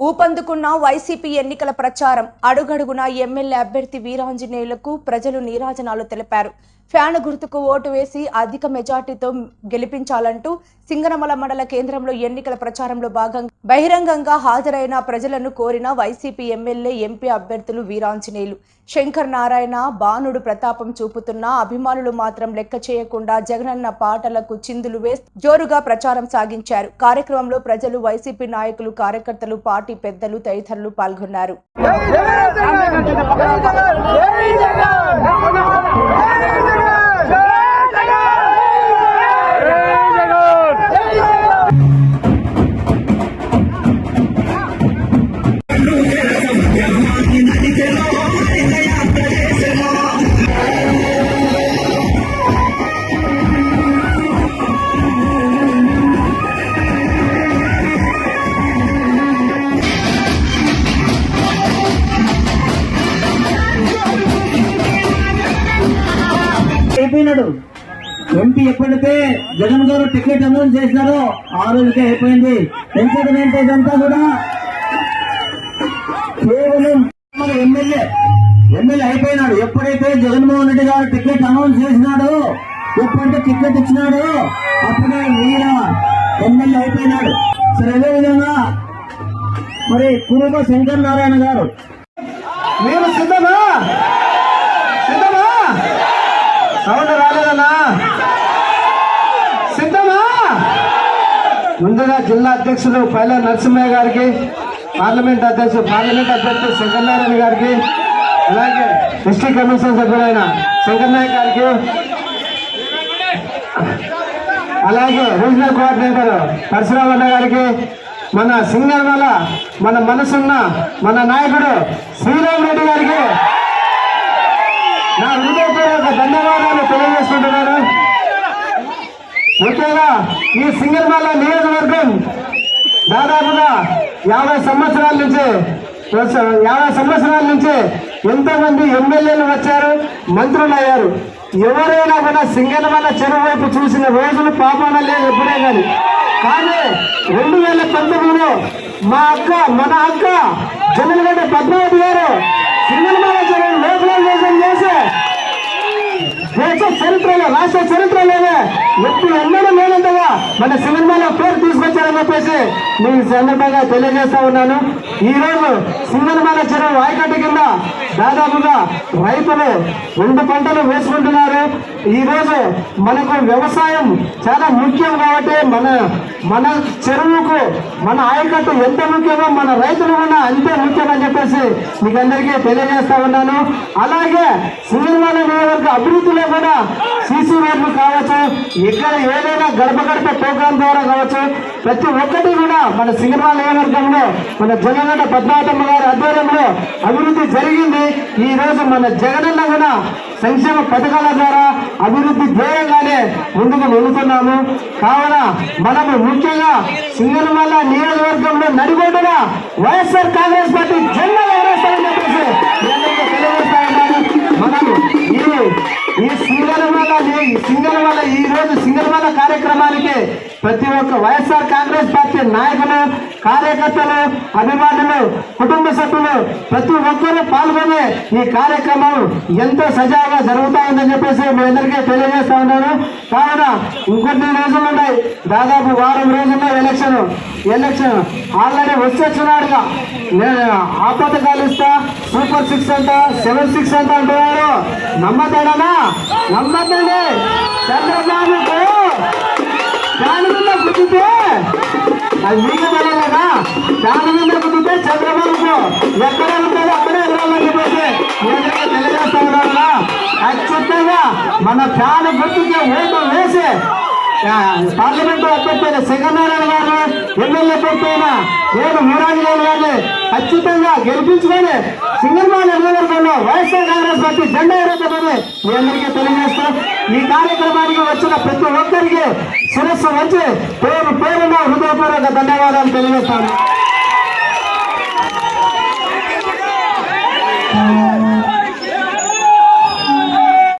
ఊపందుకున్న YCP ఎన్నికల ప్రచారం అడుగడుగునా ఎమ్మెల్యే అభ్యర్థి వీరాంజనేయులకు ప్రజలు నీరాజనాలు తెలిపారు. ఫ్యాన్ గుర్తుకు ఓటు వేసి అధిక మెజార్టీతో గెలిపించాలంటూ సింగనమల మండల కేంద్రంలో ఎన్నికల ప్రచారంలో భాగంగా బహిరంగంగా హాజరైన ప్రజలను కోరిన వైసీపీ ఎమ్మెల్యే ఎంపీ అభ్యర్థులు వీరాంజనేయులు. శంకర్ నారాయణ బాణుడు ప్రతాపం చూపుతున్న అభిమానులు మాత్రం లెక్క చేయకుండా జగనన్న పాటలకు చిందులు వేసి జోరుగా ప్రచారం సాగించారు. కార్యక్రమంలో ప్రజలు వైసీపీ నాయకులు కార్యకర్తలు పార్టీ పెద్దలు తదితరులు పాల్గొన్నారు. ¡Sí! అయిపోయినాడు ఎంపీ ఎప్పుడైతే జగన్ గారు టికెట్ అనౌన్స్ చేసినారో ఆ రోజుకే అయిపోయింది. పెంచడం ఏంటి ఇదంతా కూడా కేవలం మన ఎమ్మెల్యే ఎమ్మెల్యే అయిపోయినాడు. ఎప్పుడైతే జగన్మోహన్ రెడ్డి గారు టికెట్ అనౌన్స్ చేసినాడో ఎప్పుడంటే టికెట్ ఇచ్చినాడో అప్పుడే వీర ఎమ్మెల్యే అయిపోయినాడు. సరే అదేవిధంగా మరి కురుమ శంకర్ నారాయణ గారు మేము సిద్ధమా? ముందుగా జిల్లా అధ్యక్షులు పైల నరసింహయ్య గారికి పార్లమెంట్ అధ్యక్షుడు పార్లమెంట్ అధ్యక్షుడు శంకర్నారాయణ గారికి అలాగే డిస్ట్రిక్ట్ కమిషన్ సభ్యులైన శంకర్నాయక్ గారికి అలాగే రీజనల్ కోఆర్డినేటర్ పరశురామన్న అన్న గారికి మన సింగర్ వల్ల మన మనసున్న మన నాయకుడు శ్రీరామ్ రెడ్డి గారికి నా హృదయపూర్వక ధన్యవాదాలు తెలియజేసుకుంటున్నాను. ముఖ్యంగా ఈ సింగర్మాల నియోజకవర్గం దాదాపుగా యాభై సంవత్సరాల నుంచి యాభై సంవత్సరాల నుంచి ఎంతో మంది ఎమ్మెల్యేలు వచ్చారు మంత్రులు అయ్యారు. ఎవరైనా కూడా సింగనమల చెరువు వైపు చూసిన రోజులు పాపాన లేదు ఎప్పుడే కానీ కానీ రెండు వేల పంతొమ్మిదిలో మా అక్క మన అక్క జనగడ్డ పద్మావతి గారు రాష్ట్ర చరిత్రలోనే ఎప్పుడు ఎన్నడూ లేనంతగా మన సినిమాలో పేరు తీసుకొచ్చారని చెప్పేసి నేను సందర్భంగా తెలియజేస్తా ఉన్నాను. ఈ రోజు సింగనమాల చెరువు ఆయకట్టు కింద దాదాపుగా రైతులు రెండు పంటలు వేసుకుంటున్నారు. ఈ రోజు మనకు వ్యవసాయం చాలా ముఖ్యం కాబట్టి మన మన చెరువుకు మన ఆయకట్టు ఎంత ముఖ్యమో మన రైతులు కూడా అంతే ముఖ్యమని చెప్పేసి మీకు అందరికీ తెలియజేస్తా ఉన్నాను. అలాగే సింగనమాల నియోజకవర్గ అభివృద్ధిలో కూడా సీసీ రోడ్లు కావచ్చు ఇక్కడ ఏదైనా గడప గడప ప్రోగ్రాం ద్వారా కావచ్చు ప్రతి ఒక్కటి కూడా మన సింగనమాల నియోజకవర్గంలో మన జగనన్న పద్మావతమ్మ గారి ఆధ్వర్యంలో అభివృద్ధి జరిగింది. ఈ రోజు మన జగనన్న కూడా సంక్షేమ పథకాల ద్వారా అభివృద్ధి ధ్యేయంగానే ముందుకు వెళుతున్నాము. కావున మనము ముఖ్యంగా సింగనమల్ల నియోజకవర్గంలో నడిబొడ్డున వైఎస్ఆర్ కాంగ్రెస్ పార్టీ జెండా ఈ సింగనమల్ల ఈ సింగనమల్ల ఈ రోజు సింగనమల్ల కార్యక్రమానికి ప్రతి ఒక్క వైఎస్ఆర్ కాంగ్రెస్ పార్టీ నాయకులు కార్యకర్తలు అభిమానులు కుటుంబ సభ్యులు ప్రతి ఒక్కరూ పాల్గొనే ఈ కార్యక్రమం ఎంతో సజావుగా జరుగుతా ఉందని చెప్పేసి మీ అందరికీ తెలియజేస్తా ఉన్నాను. కావున ఇంకొన్ని రోజులు ఉన్నాయి. దాదాపు వారం రోజుల్లో ఎలక్షన్ ఎలక్షన్ ఆల్రెడీ వచ్చేస్తున్నాడుగా నేను ఆ కాలుస్తా సూపర్ సిక్స్ అంట సెవెన్ సిక్స్ అంట అంటున్నారు. నమ్మతాడనా నమ్మద్దండి చంద్రబాబుకు దాని మీద అది మీకు తెలియలేదా దాని మీద గుద్దితే చంద్రబాబుకు ఎక్కడ ఉంటాడో అక్కడే ఎదురాలని చెప్పేసి తెలియజేస్తా ఉన్నారా ఖచ్చితంగా మన ఫ్యాన్ గుర్తుకి ఓటు వేసి పార్లమెంట్ అభ్యర్థి సింగనారాయణ గారు ఎమ్మెల్యే అభ్యర్థి అయిన నేను వీరాంజనేయులు గారిని ఖచ్చితంగా గెలిపించుకొని సింగర్మాల కాంగ్రెస్ పార్టీ జెండా ఎరగదని మీ అందరికీ తెలియజేస్తూ ఈ కార్యక్రమానికి వచ్చిన ప్రతి ఒక్కరికి శిరస్సు వచ్చి పేరు పేరున హృదయపూర్వక ధన్యవాదాలు తెలియజేస్తాను